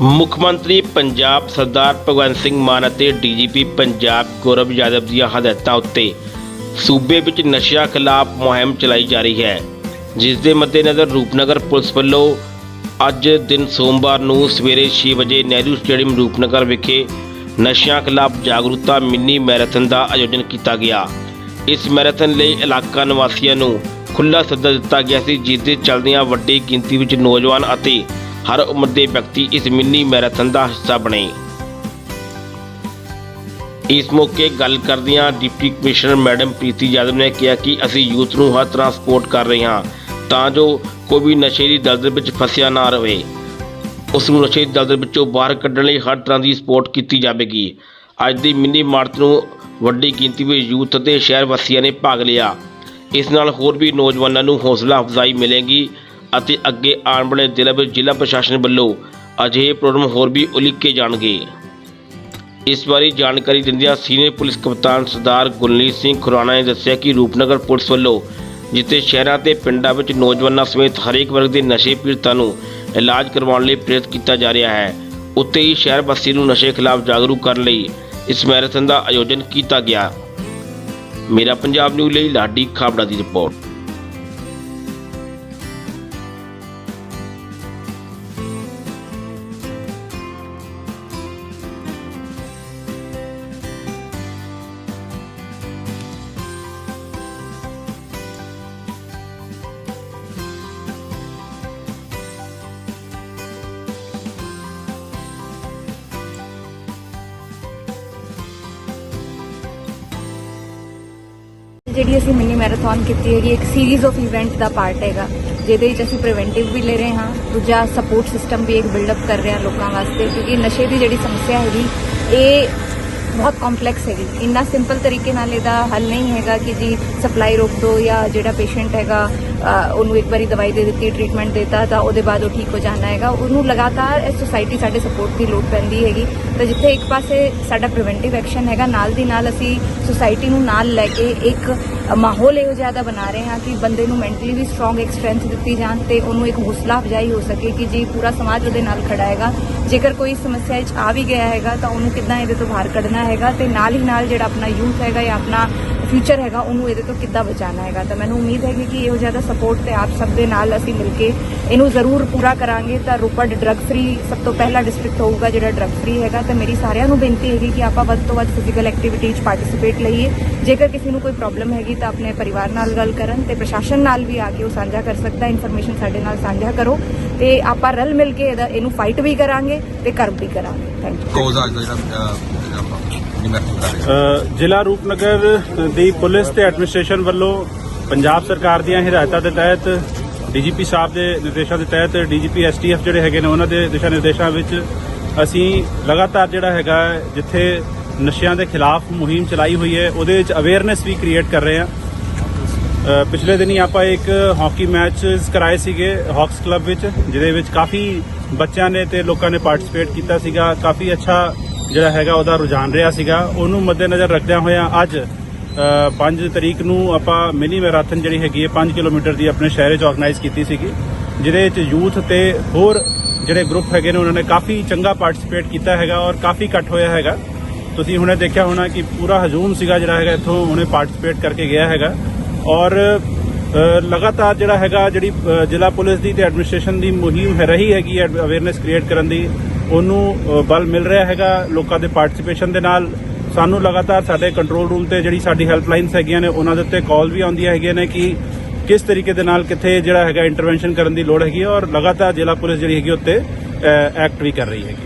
ਮੁੱਖ ਮੰਤਰੀ ਪੰਜਾਬ ਸਰਦਾਰ ਭਗਵੰਤ ਸਿੰਘ ਮਾਨ ਅਤੇ ਡੀਜੀਪੀ ਪੰਜਾਬ ਗੌਰਵ ਯਾਦਵ ਦੀਆਂ ਹਦਾਇਤਾਂ ਉੱਤੇ ਸੂਬੇ ਵਿੱਚ ਨਸ਼ਿਆਂ ਖਿਲਾਫ ਮੁਹਿੰਮ ਚਲਾਈ ਜਾ ਰਹੀ ਹੈ, ਜਿਸ ਦੇ ਮੱਦੇਨਜ਼ਰ ਰੂਪਨਗਰ ਪੁਲਿਸ ਵੱਲੋਂ ਅੱਜ ਦਿਨ ਸੋਮਵਾਰ ਨੂੰ ਸਵੇਰੇ 6 ਵਜੇ ਨਹਿਰੂ ਸਟੇਡੀਅਮ ਰੂਪਨਗਰ ਵਿਖੇ ਨਸ਼ਿਆਂ ਖਿਲਾਫ ਜਾਗਰੂਕਤਾ ਮਿੰਨੀ ਮੈਰਾਥਨ ਦਾ ਆਯੋਜਨ ਕੀਤਾ ਗਿਆ। ਇਸ ਮੈਰਾਥਨ ਲਈ ਇਲਾਕਾ ਨਿਵਾਸੀਆਂ ਨੂੰ ਖੁੱਲ੍ਹਾ ਸੱਦਾ ਦਿੱਤਾ ਗਿਆ ਸੀ, ਜਿਸ ਦੇ ਚੱਲਦਿਆਂ ਵੱਡੀ ਗਿਣਤੀ ਵਿੱਚ ਨੌਜਵਾਨ ਅਤੇ ਹਰ ਉਮਰ ਦੇ ਵਿਅਕਤੀ ਇਸ ਮਿੰਨੀ ਮੈਰਾਥਨ ਦਾ ਹਿੱਸਾ ਬਣੇ। ਇਸ ਮੌਕੇ ਗੱਲ ਕਰਦਿਆਂ deputy commissioner madam Preeti Yadav ਨੇ ਕਿਹਾ ਕਿ ਅਸੀਂ ਯੂਥ ਨੂੰ ਹਰ ਤਰ੍ਹਾਂ ਸਪੋਰਟ ਕਰ ਰਹੇ ਹਾਂ, ਤਾਂ ਜੋ ਕੋਈ ਵੀ ਨਸ਼ੇ ਦੀ ਦਲਦਲ ਵਿੱਚ ਫਸਿਆ ਨਾ ਰਹੇ ਉਸ ਨੂੰ ਨਸ਼ੇ ਦੀ ਦਲਦਲ ਵਿੱਚੋਂ ਬਾਹਰ ਕੱਢਣ ਲਈ ਹਰ ਤਰ੍ਹਾਂ ਦੀ ਸਪੋਰਟ ਕੀਤੀ ਜਾਵੇਗੀ। ਅੱਜ ਦੀ ਮਿੰਨੀ ਮਾਰਚ ਨੂੰ ਵੱਡੀ ਗਿਣਤੀ ਵਿੱਚ ਯੂਥ ਅਤੇ ਸ਼ਹਿਰ ਵਾਸੀਆਂ ਨੇ ਭਾਗ ਲਿਆ। ਇਸ ਨਾਲ ਹੋਰ ਵੀ ਨੌਜਵਾਨਾਂ ਨੂੰ ਹੌਸਲਾ ਅਫਜ਼ਾਈ ਮਿਲੇਗੀ। ਅਤੇ ਅੱਗੇ ਆਉਣ ਵਾਲੇ ਦਿਨਾਂ ਵਿੱਚ ਜ਼ਿਲ੍ਹਾ ਪ੍ਰਸ਼ਾਸਨ ਵੱਲੋਂ ਅਜਿਹੇ ਪ੍ਰੋਗਰਾਮ ਹੋਰ ਵੀ ਉਲੀਕੇ ਜਾਣਗੇ। ਇਸ ਬਾਰੇ ਜਾਣਕਾਰੀ ਦਿੰਦਿਆਂ ਸੀਨੀਅਰ ਪੁਲਿਸ ਕਪਤਾਨ ਸਰਦਾਰ ਗੁਰਲੀਤ ਸਿੰਘ ਖੁਰਾਣਾ ਨੇ ਦੱਸਿਆ ਕਿ ਰੂਪਨਗਰ ਪੁਲਿਸ ਵੱਲੋਂ ਜਿੱਥੇ ਸ਼ਹਿਰਾਂ ਤੇ ਪਿੰਡਾਂ ਵਿੱਚ ਨੌਜਵਾਨਾਂ ਸਮੇਤ ਹਰੇਕ ਵਰਗ ਦੇ ਨਸ਼ੇ ਪੀੜਤਾਂ ਨੂੰ ਇਲਾਜ ਕਰਵਾਉਣ ਲਈ ਪ੍ਰੇਰਿਤ ਕੀਤਾ ਜਾ ਰਿਹਾ ਹੈ ਉੱਤੇ ਹੀ ਸ਼ਹਿਰ ਵਾਸੀ ਨੂੰ ਨਸ਼ੇ ਖਿਲਾਫ ਜਾਗਰੂਕ ਕਰਨ ਲਈ ਇਸ ਮੈਰਾਥਨ ਦਾ ਆਯੋਜਨ ਕੀਤਾ ਗਿਆ। ਮੇਰਾ ਪੰਜਾਬ ਨਿਊਜ਼ ਲਈ ਲਾਡੀ ਖਾਬੜਾ ਦੀ ਰਿਪੋਰਟ। ਜਿਹੜੀ ਅਸੀਂ ਮਿੰਨੀ ਮੈਰਾਥਨ ਕੀਤੀ ਹੈਗੀ, ਇੱਕ ਸੀਰੀਜ਼ ਆਫ ਇਵੈਂਟ ਦਾ ਪਾਰਟ ਹੈਗਾ, ਜਿਹਦੇ ਵਿੱਚ ਅਸੀਂ ਪ੍ਰੀਵੈਂਟਿਵ ਵੀ ਲੈ ਰਹੇ ਹਾਂ, ਦੂਜਾ ਸਪੋਰਟ ਸਿਸਟਮ ਵੀ ਇੱਕ ਬਿਲਡ ਅਪ ਕਰ ਰਹੇ ਹਾਂ ਲੋਕਾਂ ਵਾਸਤੇ, ਕਿਉਂਕਿ ਨਸ਼ੇ ਦੀ ਜਿਹੜੀ ਸਮੱਸਿਆ ਹੈਗੀ, ਇਹ ਬਹੁਤ ਕੰਪਲੈਕਸ ਹੈਗੀ। ਇੰਨਾ ਸਿੰਪਲ ਤਰੀਕੇ ਨਾਲ ਇਹਦਾ ਹੱਲ ਨਹੀਂ ਹੈਗਾ ਕਿ ਜੀ ਸਪਲਾਈ ਰੋਕ ਦੋ ਜਾਂ ਜਿਹੜਾ ਪੇਸ਼ੈਂਟ ਹੈਗਾ ਉਹਨੂੰ ਇੱਕ ਵਾਰੀ ਦਵਾਈ ਦੇ ਦਿੱਤੀ ਟ੍ਰੀਟਮੈਂਟ ਦਿੱਤਾ, ਤਾਂ ਉਹਦੇ ਬਾਅਦ ਉਹ ਠੀਕ ਹੋ ਜਾਣਾ ਹੈਗਾ। ਉਹਨੂੰ ਲਗਾਤਾਰ ਇਹ ਸੋਸਾਇਟੀ ਸਾਡੇ ਸਪੋਰਟ ਦੀ ਲੋੜ ਪੈਂਦੀ ਹੈਗੀ। ਤਾਂ ਜਿੱਥੇ ਇੱਕ ਪਾਸੇ ਸਾਡਾ ਪ੍ਰੀਵੈਂਟਿਵ ਐਕਸ਼ਨ ਹੈਗਾ, ਨਾਲ ਦੀ ਨਾਲ ਅਸੀਂ ਸੋਸਾਇਟੀ ਨੂੰ ਨਾਲ ਲੈ ਕੇ ਇੱਕ ਮਾਹੌਲ ਇਹੋ ਜਿਹਾ ਦਾ ਬਣਾ ਰਹੇ ਹਾਂ ਕਿ ਬੰਦੇ ਨੂੰ ਮੈਂਟਲੀ ਵੀ ਸਟਰੋਂਗ ਇੱਕ ਸਟਰੈਂਥ ਦਿੱਤੀ ਜਾਣ ਤੇ ਉਹਨੂੰ ਇੱਕ ਹੌਸਲਾ ਅਫਜ਼ਾਈ ਹੋ ਸਕੇ ਕਿ ਜੀ ਪੂਰਾ ਸਮਾਜ ਉਹਦੇ ਨਾਲ ਖੜਾ ਹੈਗਾ। ਜੇਕਰ ਕੋਈ ਸਮੱਸਿਆ ਵਿੱਚ ਆ ਵੀ ਗਿਆ ਹੈਗਾ ਤਾਂ ਉਹਨੂੰ ਕਿੱਦਾਂ ਇਹਦੇ ਤੋਂ ਬਾਹਰ ਕੱਢਣਾ ਹੈਗਾ ਤੇ ਨਾਲ ਹੀ ਨਾਲ ਜਿਹੜਾ ਆਪਣਾ ਯੂਥ ਹੈਗਾ ਜਾਂ ਆਪਣਾ ਫਿਊਚਰ ਹੈਗਾ, ਉਹਨੂੰ ਇਹਦੇ ਤੋਂ ਕਿੱਦਾਂ ਬਚਾਉਣਾ ਹੈਗਾ? ਤਾਂ ਮੈਨੂੰ ਉਮੀਦ ਹੈਗੀ ਕਿ ਇਹੋ ਜਿਹਾ ਸਪੋਰਟ ਤੇ ਆਪ ਸਭ ਦੇ ਨਾਲ ਅਸੀਂ ਮਿਲ ਕੇ ਇਹਨੂੰ ਜ਼ਰੂਰ ਪੂਰਾ ਕਰਾਂਗੇ। ਤਾਂ ਰੋਪੜ ਡਰੱਗ ਫ੍ਰੀ ਸਭ ਤੋਂ ਪਹਿਲਾ ਡਿਸਟ੍ਰਿਕਟ ਹੋਊਗਾ ਜਿਹੜਾ ਡਰੱਗ ਫ੍ਰੀ ਹੈਗਾ। ਤਾਂ ਮੇਰੀ ਸਾਰਿਆਂ ਨੂੰ ਬੇਨਤੀ ਹੈਗੀ ਕਿ ਆਪਾਂ ਵੱਧ ਤੋਂ ਵੱਧ ਫਿਜ਼ੀਕਲ ਐਕਟੀਵਿਟੀ 'ਚ ਪਾਰਟਿਸਿਪੇਟ ਲਈਏ। ਜੇਕਰ ਕਿਸੇ ਨੂੰ ਕੋਈ ਪ੍ਰੋਬਲਮ ਹੈਗੀ ਤਾਂ ਆਪਣੇ ਪਰਿਵਾਰ ਨਾਲ ਗੱਲ ਕਰਨ ਤੇ ਪ੍ਰਸ਼ਾਸਨ ਨਾਲ ਵੀ ਆ ਕੇ ਉਹ ਸਾਂਝਾ ਕਰ ਸਕਦਾ। ਇਨਫੋਰਮੇਸ਼ਨ ਸਾਡੇ ਨਾਲ ਸਾਂਝਾ ਕਰੋ ਤੇ ਆਪਾਂ ਰਲ ਮਿਲ ਕੇ ਇਹਦਾ ਇਹਨੂੰ ਫਾਈਟ ਵੀ ਕਰਾਂਗੇ ਤੇ ਕਰਬ ਵੀ ਕਰਾਂਗੇ। ਥੈਂਕ ਯੂ ਕੋਜ਼ ਅੱਜ ਦਾ ਜਿਹੜਾ ਅਹ, ਕਰ ਰਹੇ ਜ਼ਿਲ੍ਹਾ ਰੂਪਨਗਰ ਦੀ ਪੁਲਿਸ ਤੇ ਐਡਮਿਨਿਸਟ੍ਰੇਸ਼ਨ ਵੱਲੋਂ ਪੰਜਾਬ ਸਰਕਾਰ ਦੀਆਂ ਹਦਾਇਤਾਂ ਦੇ ਤਹਿਤ ਡੀਜੀਪੀ ਸਾਹਿਬ ਦੇ ਨਿਰਦੇਸ਼ਾਂ ਦੇ ਤਹਿਤ ਡੀਜੀਪੀ ਐਸਟੀਐਫ ਜਿਹੜੇ ਹੈਗੇ ਨੇ ਉਹਨਾਂ ਦੇ ਦਿਸ਼ਾ ਨਿਰਦੇਸ਼ਾਂ ਵਿੱਚ ਅਸੀਂ ਲਗਾਤਾਰ ਜਿਹੜਾ ਹੈਗਾ ਜਿੱਥੇ ਨਸ਼ਿਆਂ ਦੇ ਖਿਲਾਫ ਮੁਹਿੰਮ ਚਲਾਈ ਹੋਈ ਹੈ ਉਹਦੇ ਵਿੱਚ ਅਵੇਅਰਨੈਸ ਵੀ ਕ੍ਰੀਏਟ ਕਰ ਰਹੇ ਹਾਂ। ਪਿਛਲੇ ਦਿਨੀ ਆਪਾਂ ਇੱਕ ਹਾਕੀ ਮੈਚ ਕਰਾਏ ਸੀਗੇ ਹਾਕਸ ਕਲੱਬ ਵਿੱਚ ਜਿਹਦੇ ਵਿੱਚ ਕਾਫੀ ਬੱਚਿਆਂ ਨੇ ਤੇ ਲੋਕਾਂ ਨੇ ਪਾਰਟਿਸਿਪੇਟ ਕੀਤਾ ਸੀਗਾ ਕਾਫੀ ਅੱਛਾ ਜਿਹੜਾ ਹੈਗਾ ਉਹਦਾ ਰੁਝਾਨ ਰਿਹਾ ਸੀਗਾ। ਉਹਨੂੰ ਮੱਦੇਨਜ਼ਰ ਰੱਖਦਿਆਂ ਹੋਇਆਂ ਅੱਜ 5 ਤਰੀਕ ਨੂੰ ਆਪਾਂ ਮਿਨੀ ਮੈਰਾਥਨ ਜਿਹੜੀ ਹੈਗੀ ਹੈ 5 ਕਿਲੋਮੀਟਰ ਦੀ ਆਪਣੇ ਸ਼ਹਿਰ ਵਿੱਚ ਆਰਗੇਨਾਈਜ਼ ਕੀਤੀ ਸੀਗੀ। ਜਿਹਦੇ ਵਿੱਚ ਯੂਥ ਤੇ ਹੋਰ ਜਿਹੜੇ ਗਰੁੱਪ ਹੈਗੇ ਨੇ, ਉਹਨਾਂ ਨੇ ਕਾਫੀ ਚੰਗਾ ਪਾਰਟਿਸਿਪੇਟ ਕੀਤਾ ਹੈਗਾ ਔਰ ਕਾਫੀ ਇਕੱਠ ਹੋਇਆ ਹੈਗਾ। ਤੁਸੀਂ ਹੁਣੇ ਦੇਖਿਆ ਹੋਣਾ ਕਿ ਪੂਰਾ ਹਜੂਮ ਸੀਗਾ ਜਿਹੜਾ ਹੈਗਾ, ਇੱਥੋਂ ਉਹਨੇ ਪਾਰਟਿਸਿਪੇਟ ਕਰਕੇ ਗਿਆ ਹੈਗਾ। ਔਰ ਲਗਾਤਾਰ ਜਿਹੜਾ ਹੈਗਾ, ਜਿਹੜੀ ਜ਼ਿਲ੍ਹਾ ਪੁਲਿਸ ਦੀ ਤੇ ਐਡਮਿਨਿਸਟ੍ਰੇਸ਼ਨ ਦੀ ਮੁਹਿੰਮ ਹੈ, ਰਹੀ ਹੈਗੀ ਹੈ ਅਵੇਅਰਨੈਸ ਕ੍ਰੀਏਟ ਕਰਨ ਦੀ। ਉਹਨੂੰ ਬਲ ਮਿਲ ਰਿਹਾ ਹੈਗਾ ਲੋਕਾਂ ਦੇ ਪਾਰਟਿਸਿਪੇਸ਼ਨ ਦੇ ਨਾਲ। ਸਾਨੂੰ ਲਗਾਤਾਰ ਸਾਡੇ ਕੰਟਰੋਲ ਰੂਮ ਤੇ ਜਿਹੜੀ ਸਾਡੀ ਹੈਲਪਲਾਈਨਸ ਹੈਗੀਆਂ ਨੇ, ਉਹਨਾਂ ਦੇ ਉੱਤੇ ਕਾਲ ਵੀ ਆਉਂਦੀਆਂ ਹੈਗੀਆਂ ਨੇ ਕਿ ਕਿਸ ਤਰੀਕੇ ਦੇ ਨਾਲ ਕਿੱਥੇ ਜਿਹੜਾ ਹੈਗਾ ਇੰਟਰਵੈਂਸ਼ਨ ਕਰਨ ਦੀ ਲੋੜ ਹੈਗੀ ਔਰ ਲਗਾਤਾਰ ਜ਼ਿਲ੍ਹਾ ਪੁਲਿਸ ਜਿਹੜੀ ਹੈਗੀ ਉੱਤੇ ਐਕਟ ਵੀ ਕਰ ਰਹੀ ਹੈਗੀ